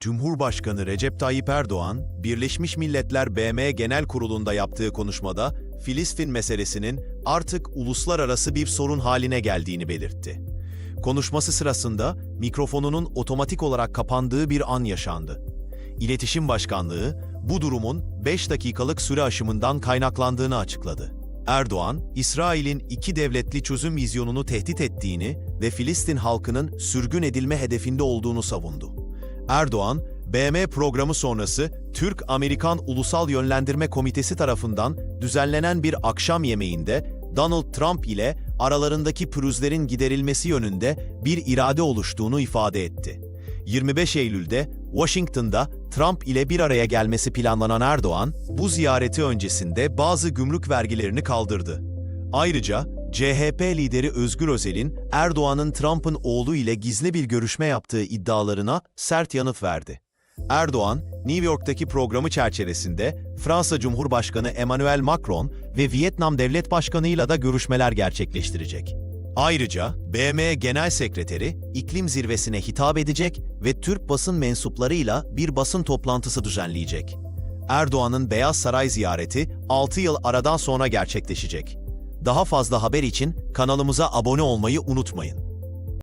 Cumhurbaşkanı Recep Tayyip Erdoğan, Birleşmiş Milletler BM Genel Kurulu'nda yaptığı konuşmada Filistin meselesinin artık uluslararası bir sorun haline geldiğini belirtti. Konuşması sırasında mikrofonunun otomatik olarak kapandığı bir an yaşandı. İletişim Başkanlığı bu durumun 5 dakikalık süre aşımından kaynaklandığını açıkladı. Erdoğan, İsrail'in iki devletli çözüm vizyonunu tehdit ettiğini ve Filistin halkının sürgün edilme hedefinde olduğunu savundu. Erdoğan, BM programı sonrası Türk-Amerikan Ulusal Yönlendirme Komitesi tarafından düzenlenen bir akşam yemeğinde Donald Trump ile aralarındaki pürüzlerin giderilmesi yönünde bir irade oluştuğunu ifade etti. 25 Eylül'de Washington'da Trump ile bir araya gelmesi planlanan Erdoğan, bu ziyareti öncesinde bazı gümrük vergilerini kaldırdı. Ayrıca CHP lideri Özgür Özel'in Erdoğan'ın Trump'ın oğlu ile gizli bir görüşme yaptığı iddialarına sert yanıt verdi. Erdoğan, New York'taki programı çerçevesinde Fransa Cumhurbaşkanı Emmanuel Macron ve Vietnam Devlet Başkanı'yla da görüşmeler gerçekleştirecek. Ayrıca BM Genel Sekreteri iklim zirvesine hitap edecek ve Türk basın mensuplarıyla bir basın toplantısı düzenleyecek. Erdoğan'ın Beyaz Saray ziyareti 6 yıl aradan sonra gerçekleşecek. Daha fazla haber için kanalımıza abone olmayı unutmayın.